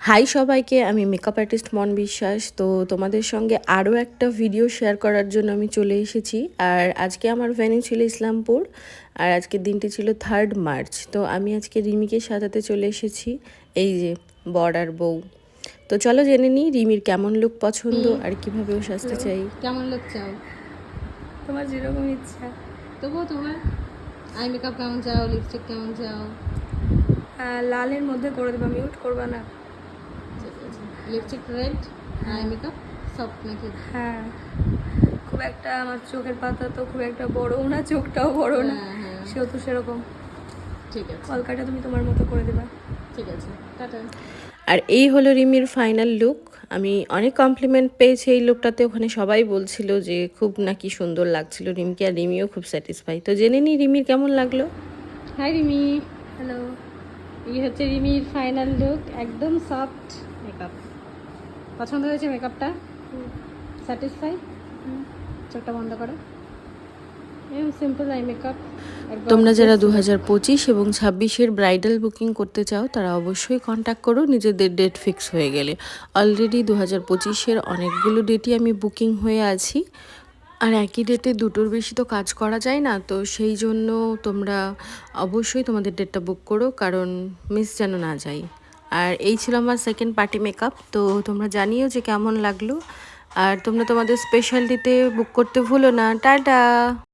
High সবাইকে আমি makeup artist মন বিশ্বাস। তো তোমাদের সঙ্গে আরও একটা ভিডিও শেয়ার করার জন্য আমি চলে এসেছি। আর আজকে আমার ভেন্যু ছিল ইসলামপুর আর আজকের দিনটি ছিল থার্ড মার্চ তো আমি আজকে রিমিকে সাজাতে চলে এসেছি এই যে বর আর বউ। তো চলো জেনে নিই রিমির কেমন লোক পছন্দ আর কীভাবে ও সাজতে চাই। কেমন লোক চাও? তোমার যেরকম ইচ্ছা। তবুও তোমার আই মেকআপ কেমন চাও লিপস্টিক কেমন চাও? লালের মধ্যে করে দেবা মিউট করবা না। Lipstick red eye makeup soft নাকি হ্যাঁ। খুব একটা আমার চোখের পাতা তো খুব একটা বড়ও না চোখটাও বড় না। হ্যাঁ হ্যাঁ। সেহেতু সেরকম। ঠিক আছে। কলকাটা তুমি তোমার মতো করে দেবা। ঠিক আছে। টাটা। আর এই হলো রিমির ফাইনাল লুক আমি অনেক কমপ্লিমেন্ট পেয়েছি এই লুকটাতে ওখানে সবাই বলছিল যে খুব নাকি সুন্দর লাগছিল রিমকে আর রিমিও খুব স্যাটিসফাই তো জেনে নিই রিমির কেমন লাগল? হাই রিমি হ্যালো এই হচ্ছে রিমির ফাইনাল লুক একদম সফট মেকআপ পছন্দ হয়েছে মেকআপটা স্যাটিসফাই চোখটা বন্ধ করো। সিম্পল আই মেকআপ তোমরা যারা দু হাজার পঁচিশ এবং ছাব্বিশের ব্রাইডাল বুকিং করতে চাও তারা অবশ্যই কন্ট্যাক্ট করো নিজেদের ডেট ফিক্স হয়ে গেলে। অলরেডি দু হাজার পঁচিশের অনেকগুলো ডেটই আমি বুকিং হয়ে আছি। আর একই ডেটে দুটোর বেশি তো কাজ করা যায় না তো সেই জন্য তোমরা অবশ্যই তোমাদের ডেটটা বুক করো কারণ মিস যেন না যায়। আর এই ছিল আমার সেকেন্ড পার্টি মেকআপ তো তোমরা জানিও যে কেমন লাগল। আর তোমরা তোমাদের স্পেশালিটিতে বুক করতে ভুলো না। টাটা!